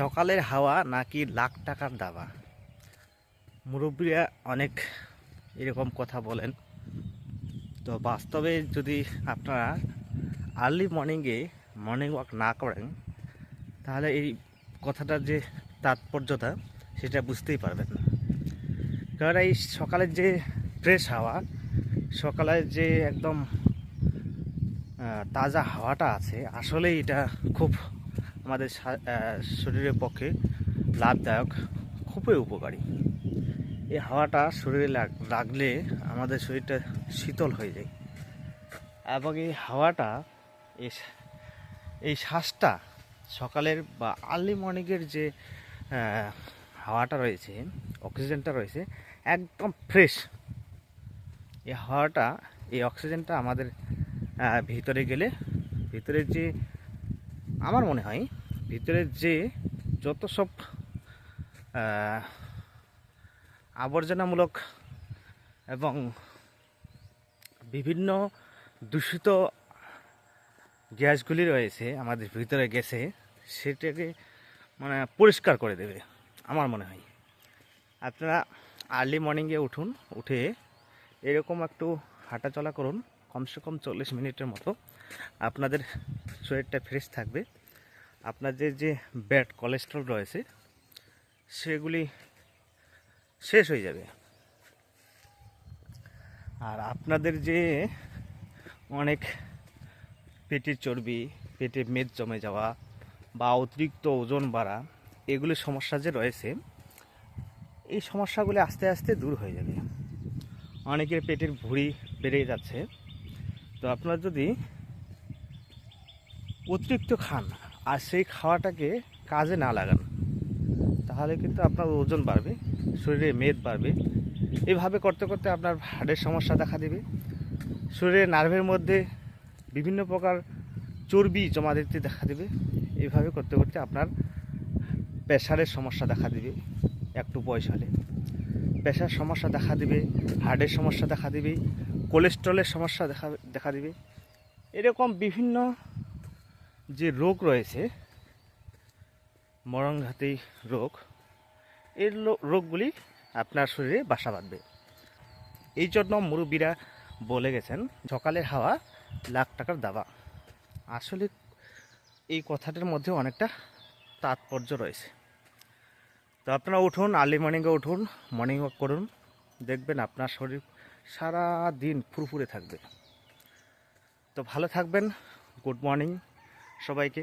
সকালের হাওয়া নাকি লাখ টাকার দাবা? মুরব্বীরা অনেক এরকম কথা বলেন। তো বাস্তবে যদি আপনারা আর্লি মর্নিংয়ে মর্নিং ওয়াক না করেন, তাহলে এই কথাটার যে তাৎপর্যতা, সেটা বুঝতেই পারবেন না। কারণ এই সকালের যে ফ্রেশ হাওয়া, সকালের যে একদম তাজা হাওয়াটা আছে, আসলেই এটা খুব আমাদের শরীরের পক্ষে লাভদায়ক, খুবই উপকারী। এই হাওয়াটা শরীরে লাগলে আমাদের শরীরটা শীতল হয়ে যায়। এবং এই হাওয়াটা, এই শ্বাসটা সকালের বা আর্লি মর্নিংয়ের যে হাওয়াটা রয়েছে, অক্সিজেনটা রয়েছে, একদম ফ্রেশ। এই হাওয়াটা, এই অক্সিজেনটা আমাদের ভিতরে গেলে, ভিতরের যে আমার মনে হয় ভিতরে যে যত সব আবর্জনামূলক এবং বিভিন্ন দূষিত গ্যাসগুলি রয়েছে, আমাদের ভিতরে গেছে, সেটাকে মানে পরিষ্কার করে দেবে, আমার মনে হয়। আপনারা আর্লি মর্নিংয়ে উঠুন, উঠে এরকম একটু হাঁটাচলা করুন, কমসে কম চল্লিশ মিনিটের মতো। আপনাদের শরীরটা ফ্রেশ থাকবে। আপনাদের যে ব্যাড কোলেস্ট্রল রয়েছে, সেগুলি শেষ হয়ে যাবে। আর আপনাদের যে অনেক পেটের চর্বি, পেটে মেদ জমে যাওয়া বা অতিরিক্ত ওজন বাড়া, এগুলি সমস্যা যে রয়েছে, এই সমস্যাগুলি আস্তে আস্তে দূর হয়ে যাবে। অনেকের পেটের ভুঁড়ি বেড়ে যাচ্ছে। তো আপনারা যদি অতিরিক্ত খান আর সেই খাওয়াটাকে কাজে না লাগান। তাহলে কিন্তু আপনার ওজন বাড়বে, শরীরে মেদ বাড়বে। এভাবে করতে করতে আপনার হার্টের সমস্যা দেখা দেবে। শরীরে নার্ভের মধ্যে বিভিন্ন প্রকার চর্বি জমা দিতে দেখা দেবে। এভাবে করতে করতে আপনার প্রেশারের সমস্যা দেখা দেবে, একটু বয়স হলে। প্রেশার সমস্যা দেখা দেবে হার্টের সমস্যা দেখা দেবে, কোলেস্ট্রলের সমস্যা দেখা দেখা দেবে। এরকম বিভিন্ন যে রোগ রয়েছে, মরণঘাতী রোগ, এর রোগগুলি আপনার শরীরে বাসা বাঁধবে। এই জন্য মুরব্বীরা বলে গেছেন, সকালের হাওয়া লাখ টাকার দাবা। আসলে এই কথাটার মধ্যে অনেকটা তাৎপর্য রয়েছে। তো আপনারা উঠুন, আর্লি মর্নিংয়ে উঠুন, মর্নিং ওয়াক করুন, দেখবেন আপনার শরীর সারা দিন ফুরফুরে থাকবে। তো ভালো থাকবেন, গুড মর্নিং। সবাইকে।